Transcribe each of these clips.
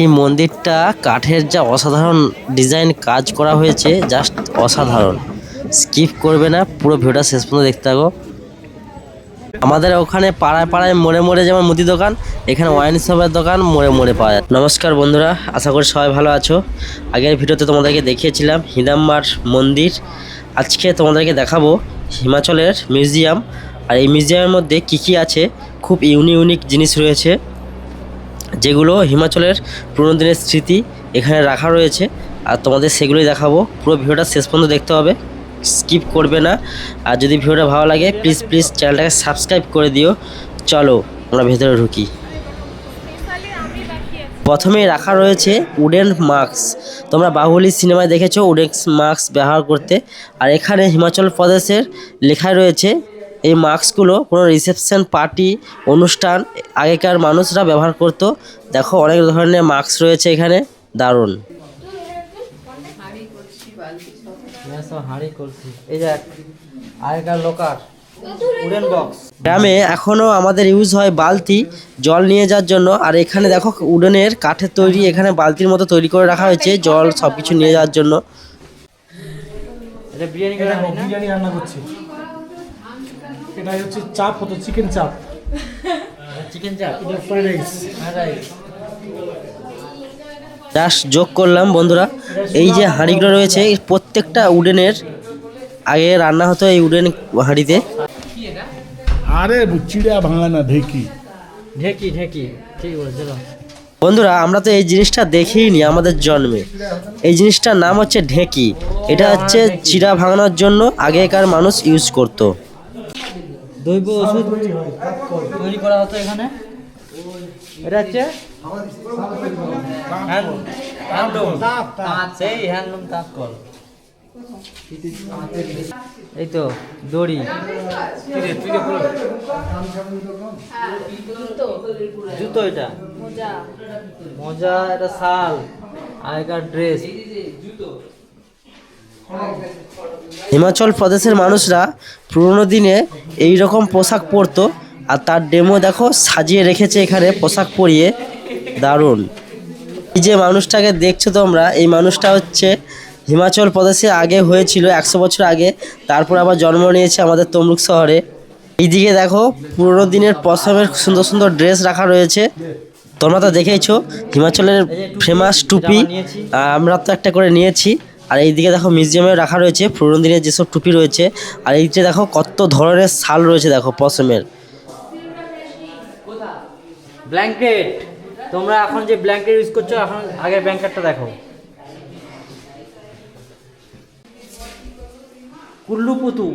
এই মন্দিরটা কাঠের যা অসাধারণ ডিজাইন কাজ করা হয়েছে জাস্ট অসাধারণ। স্কিপ করবে না, পুরো ভিডিওটা শেষ পর্যন্ত দেখতে থাকো। আমাদের ওখানে পাড়ায় পাড়ায় মোড়ে মোড়ে যেমন মুদি দোকান, এখানে ওয়াইন শপের দোকান মোড়ে মোড়ে পাওয়া যায়। নমস্কার বন্ধুরা, আশা করি সবাই ভালো আছো। আগের ভিডিওতে তোমাদেরকে দেখিয়েছিলাম হিদাম্বার মন্দির। আজকে তোমাদেরকে দেখাবো হিমাচলের মিউজিয়াম আর এই মিউজিয়ামের মধ্যে কী কী আছে? খুব ইউনিক ইউনিক জিনিস রয়েছে। যেগুলো হিমাচলের পুরনো দিনের স্মৃতি এখানে রাখা রয়েছে। আর তোমাদের সেগুলোই দেখাবো। পুরো ভিডিওটা শেষ পর্যন্ত দেখতে হবে। স্কিপ করবে না। আর যদি ভিডিওটা ভালো লাগে প্লিজ প্লিজ চ্যানেলটাকে সাবস্ক্রাইব করে দিও। চলো, আমরা ভেতরে ঢুকি। প্রথমেই রাখা রয়েছে উডেন মাস্ক। তোমরা বাহুবলী সিনেমায় দেখেছ উডেন মাস্ক ব্যবহার করতে। আর এখানে হিমাচল প্রদেশের লেখায় রয়েছে এই মাস্কগুলো কোনো রিসেপশন পার্টি অনুষ্ঠান আগেকার মানুষরা ব্যবহার করতো। দেখো অনেক ধরনের মাস্ক রয়েছে এখানে দারুণ। এই যে আগেকার লোকার উডেন বক্স গ্রামে এখনও আমাদের ইউজ হয় বালতি জল নিয়ে যাওয়ার জন্য। আর এখানে দেখো উডেনের কাঠের তৈরি এখানে বালতির মতো তৈরি করে রাখা হয়েছে জল সব কিছু নিয়ে যাওয়ার জন্য। এটা বিরিয়ানি বিরিয়ানি রান্না করছি। এটা হচ্ছে চাপ হতো চিকেন চাপ। চিকেন চাপ এটা ফ্রাইড রাইস জাস্ট যোগ করলাম বন্ধুরা। এই যে হাঁড়িগুলো রয়েছে প্রত্যেকটা উডেনের আগে রান্না হতো এই উডেন হাঁড়িতে। আরে চিড়া ভাঙা না ঢেকি। ঢেকি ঢেকি ঠিক বলছো বন্ধুরা আমরা তো এই জিনিসটা দেখিনি আমাদের জন্মে। এই জিনিসটার নাম হচ্ছে ঢেকি। এটা হচ্ছে চিড়া ভাঙানোর জন্য আগেকার মানুষ ইউজ করত। দৈব ওষুধ তৈরি করা হতো এখানে? এটা হচ্ছে? এই তো দড়ি। জুতো এটা? মোজা। এটা শাল। আগেকার ড্রেস। হিমাচল প্রদেশের মানুষরা পুরোনো দিনে এই রকম পোশাক পরতো, আর তার ডেমো দেখো, সাজিয়ে রেখেছে এখানে পোশাক পরিয়ে। দারুণ। এই যে মানুষটাকে দেখছ তোমরা, এই মানুষটা হচ্ছে হিমাচল প্রদেশে আগে হয়েছিল, একশো বছর আগে, তারপর আবার জন্ম নিয়েছে আমাদের তমলুক শহরে। এইদিকে দেখো, পুরোনো দিনের পশমের সুন্দর সুন্দর ড্রেস রাখা রয়েছে। তোমরা তো দেখেইছো, হিমাচলের ফেমাস টুপি আমরা তো একটা করে নিয়েছি। আর এইদিকে দেখো মিউজিয়ামে রাখা রয়েছে পুরোনো দিনের যেসব টুপি রয়েছে আর এইদিকে দেখো কত ধরনের শাল রয়েছে দেখো পশমের। ব্ল্যাঙ্কেট তোমরা এখন যে ব্ল্যাঙ্কেট ইউজ করছ এখন আগের ব্ল্যাঙ্কেটটা দেখো। কুল্লু পুতু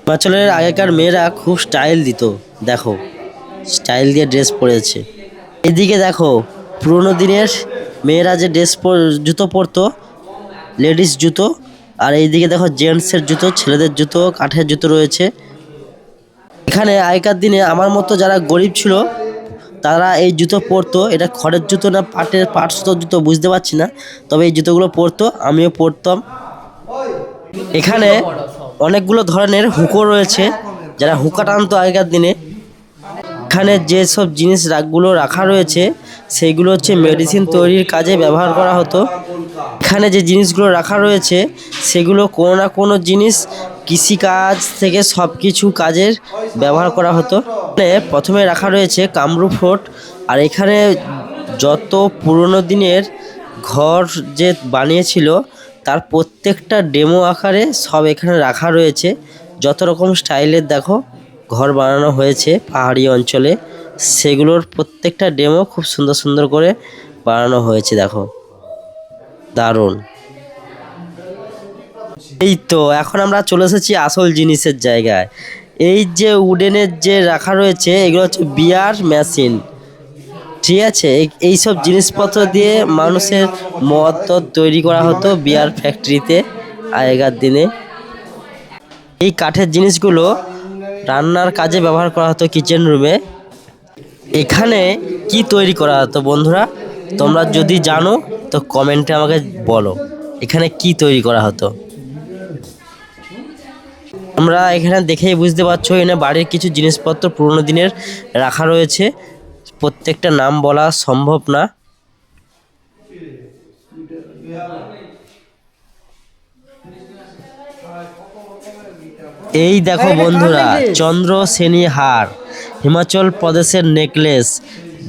হিমাচলের আগেকার মেয়েরা খুব স্টাইল দিত দেখো। স্টাইল দিয়ে ড্রেস পরেছে। এদিকে দেখো পুরোনো দিনের মেয়েরা যে ড্রেস জুতো পরতো, লেডিস জুতো, আর এইদিকে দেখো জেন্টসের জুতো, ছেলেদের জুতো, কাঠের জুতো রয়েছে। এখানে আগেকার দিনে আমার মতো যারা গরিব ছিল, তারা এই জুতো পরতো। এটা খড়ের জুতো না, পাটের পাট সুতোর জুতো, বুঝতে পারছি না। তবে এই জুতোগুলো পরতো, আমিও পরতাম। এখানে অনেকগুলো ধরনের হুঁকো রয়েছে, যারা হুঁকা টানতো আগেকার দিনে। এখানে যেসব জিনিস রাখগুলো রাখা রয়েছে সেইগুলো হচ্ছে মেডিসিন তৈরির কাজে ব্যবহার করা হতো। এখানে যে জিনিসগুলো রাখা রয়েছে, সেগুলো কোনো না কোনো জিনিস কৃষিকাজ থেকে সব কিছু কাজের ব্যবহার করা হতো। প্রথমে রাখা রয়েছে কামরূপ ফোর্ট, আর এখানে যত পুরনো দিনের ঘর যে বানিয়েছিল, তার প্রত্যেকটা ডেমো আকারে সব এখানে রাখা রয়েছে। যত রকম স্টাইলের দেখো, ঘর বানানো হয়েছে পাহাড়ি অঞ্চলে। সেগুলোর প্রত্যেকটা ডেমো খুব সুন্দর সুন্দর করে বানানো হয়েছে, দেখো। দারুণ। এই তো, এখন আমরা চলে এসেছি আসল জিনিসের জায়গায়। এই যে উডেনের যে রাখা রয়েছে, এগুলো হচ্ছে বিয়ার মেশিন। ঠিক আছে? এই- এইসব জিনিসপত্র দিয়ে মানুষের মদ তৈরি করা হতো বিয়ার ফ্যাক্টরিতে আগেকার দিনে। এই কাঠের জিনিসগুলো রান্নার কাজে ব্যবহার করা হতো কিচেন রুমে এখানে কি তৈরি করা হতো বন্ধুরা তোমরা যদি জানো তো কমেন্টে আমাকে বলো এখানে কি তৈরি করা হতো? আমরা এখানে দেখেই বুঝতে পারছ এখানে বাড়ির কিছু জিনিসপত্র পুরোনো দিনের রাখা রয়েছে। প্রত্যেকটা নাম বলা সম্ভব না। এই দেখো বন্ধুরা চন্দ্র সেনী হার। হিমাচল প্রদেশের নেকলেস,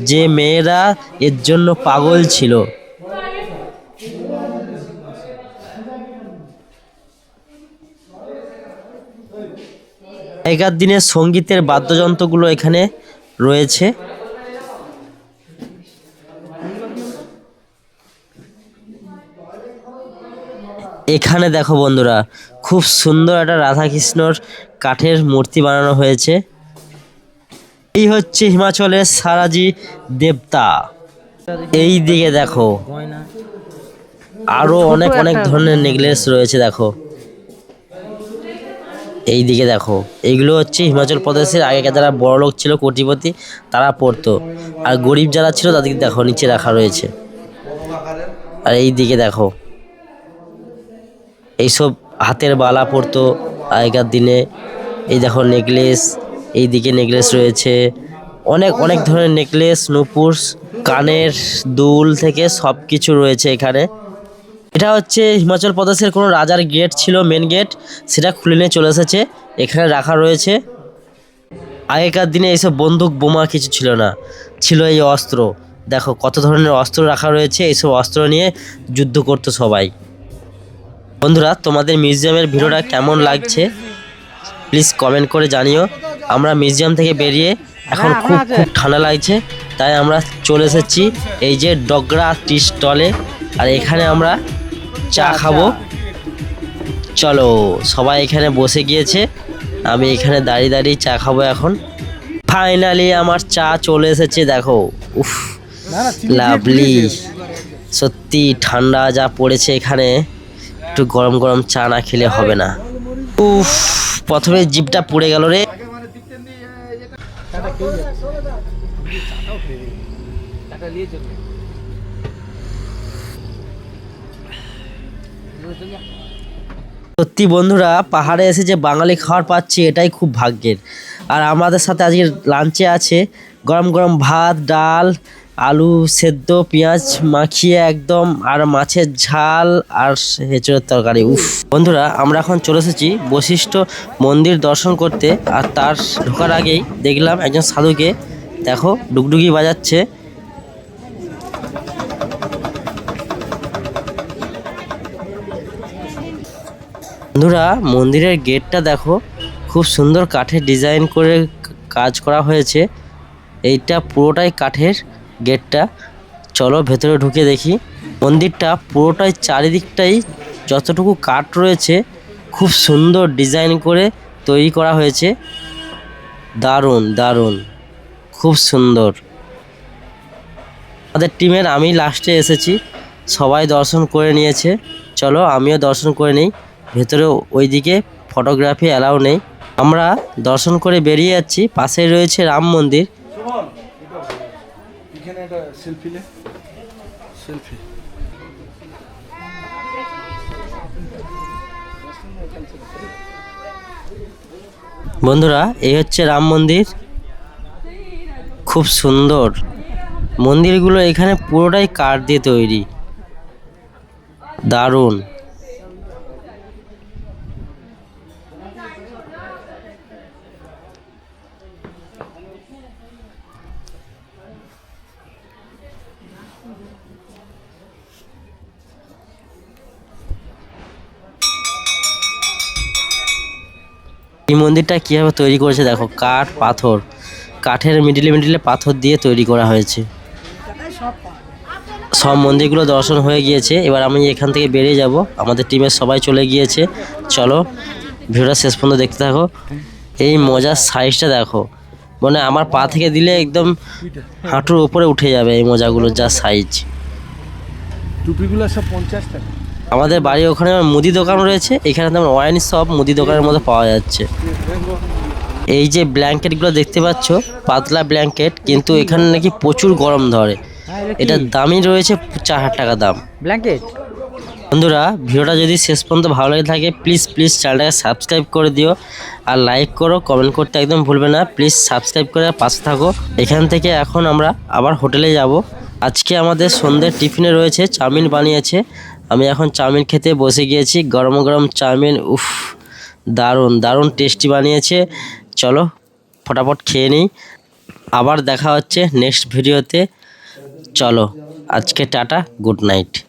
যে মেয়েরা এর জন্য পাগল ছিল। আগেকার দিনের সঙ্গীতের বাদ্যযন্ত্রগুলো এখানে রয়েছে। এখানে দেখো বন্ধুরা, খুব সুন্দর একটা রাধাকৃষ্ণর কাঠের মূর্তি বানানো হয়েছে। এই হচ্ছে হিমাচলের সারাজি দেবতা। এই দিকে দেখো। আরও অনেক অনেক ধরনের নেকলেস রয়েছে দেখো। এই দিকে দেখো। এইগুলো হচ্ছে হিমাচল প্রদেশের আগেকার যারা বড় লোক ছিল কোটিপতি তারা পড়তো। আর গরিব যারা ছিল তাদেরকে দেখো নিচে রাখা রয়েছে। আর এই দিকে দেখো। এইসব হাতের বালা পরতো আগেকার দিনে। এই দেখো নেকলেস। এই দিকে নেকলেস রয়েছে। অনেক অনেক ধরনের নেকলেস নুপুর কানের দুল থেকে সব কিছু রয়েছে এখানে। এটা হচ্ছে হিমাচল প্রদেশের কোনো রাজার গেট ছিল মেন গেট সেটা খুলে নিয়ে চলে এসেছে। এখানে রাখা রয়েছে। আগেকার দিনে এইসব বন্দুক, বোমা কিছু ছিল না। ছিল এই অস্ত্র। দেখো কত ধরনের অস্ত্র রাখা রয়েছে, এইসব অস্ত্র নিয়ে যুদ্ধ করতো সবাই। বন্ধুরা, তোমাদের মিউজিয়ামের ভিডিওটা কেমন লাগছে? প্লিজ কমেন্ট করে জানিও। আমরা মিউজিয়াম থেকে বেরিয়ে এখন খুব খুব ঠান্ডা লাগছে তাই আমরা চলে এসেছি এই যে ডগরা টি স্টলে আর এখানে আমরা চা খাব। চলো সবাই এখানে বসে গিয়েছে। আমি এখানে দাঁড়িয়ে দাঁড়িয়ে চা খাব এখন। ফাইনালি আমার চা চলে এসেছে দেখো। উফ লাভলি সত্যি ঠান্ডা যা পড়েছে এখানে একটু গরম গরম চা না খেলে হবে না। উফ প্রথমে জিপটা পুড়ে গেল রে। সত্যি বন্ধুরা পাহাড়ে এসে যে বাঙালি খাবার পাচ্ছি এটাই খুব ভাগ্যের। আর আমাদের সাথে আজকে লাঞ্চে আছে গরম গরম ভাত ডাল আলু সেদ্ধ, পেঁয়াজ মাখিয়ে একদম, আর মাছের ঝাল আর হেঁচড়ের তরকারি, উফ। বন্ধুরা, আমরা এখন চলে এসেছি বশিষ্ঠ মন্দির দর্শন করতে, আর তার ঢোকার আগেই দেখলাম একজন সাধুকে। দেখো, ডুগডুগি বাজাচ্ছে। বন্ধুরা, মন্দিরের গেটটা দেখো, খুব সুন্দর কাঠের ডিজাইন করে কাজ করা হয়েছে। এইটা পুরোটাই কাঠের। গেটটা। চলো ভেতরে ঢুকে দেখি। মন্দিরটা পুরোটাই চারিদিকটাই যতটুকু কাঠ রয়েছে, খুব সুন্দর ডিজাইন করে তৈরি করা হয়েছে। দারুণ দারুণ, খুব সুন্দর। আমাদের টিমের আমি লাস্টে এসেছি, সবাই দর্শন করে নিয়েছে। চলো আমিও দর্শন করে নিই, ভেতরে ওইদিকে ফটোগ্রাফি অ্যালাউ নেই। আমরা দর্শন করে বেরিয়ে যাচ্ছি, পাশেই রয়েছে রাম মন্দির। Selfie selfie. বন্ধুরা, এই হচ্ছে রাম মন্দির। খুব সুন্দর। মন্দিরগুলো এখানে পুরোটাই কাঠ দিয়ে তৈরি। দারুণ। এই মন্দিরটা কীভাবে তৈরি করেছে দেখো, কাঠ, পাথর। কাঠের মিডিলে মিডিলে পাথর দিয়ে তৈরি করা হয়েছে। সব মন্দিরগুলো দর্শন হয়ে গিয়েছে। এবার আমি এখান থেকে বেরিয়ে যাব। আমাদের টিমের সবাই চলে গিয়েছে। চলো ভিডিওটা শেষ পর্যন্ত দেখতে থাকো। এই মজার সাইজটা দেখো। মানে আমার পা থেকে দিলে একদম হাঁটুর উপরে উঠে যাবে এই মোজাগুলোর যা সাইজ টুপিগুলো সব পঞ্চাশ টাকা। আমাদের বাড়ির ওখানে মুদি দোকান রয়েছে এখানে তোমার ওয়াইন সব মুদি দোকানের মধ্যে পাওয়া যাচ্ছে। এই যে ব্ল্যাঙ্কেটগুলো দেখতে পাচ্ছ পাতলা ব্ল্যাঙ্কেট কিন্তু এখানে নাকি প্রচুর গরম ধরে। এটা দামই রয়েছে চার হাজার টাকা দাম। ব্ল্যাঙ্কেট বন্ধুরা ভিডিওটা যদি শেষ পর্যন্ত ভালো লাগে থাকে প্লিজ প্লিজ চ্যানেলটাকে সাবস্ক্রাইব করে দিও। আর লাইক করো কমেন্ট করতে একদম ভুলবে না। প্লিজ সাবস্ক্রাইব করে পাশে থাকো। এখান থেকে এখন আমরা আবার হোটেলে যাব। আজকে আমাদের সন্ধ্যের টিফিনে রয়েছে চাউমিন বানিয়েছে। আমি এখন চাউমিন খেতে বসে গিয়েছি। গরম গরম চাউমিন, উফ, দারুণ দারুণ টেস্টি বানিয়েছে। চলো, ফটাফট খেয়ে নিই। আবার দেখা হচ্ছে নেক্সট ভিডিওতে। চলো, আজকে টাটা, গুড নাইট।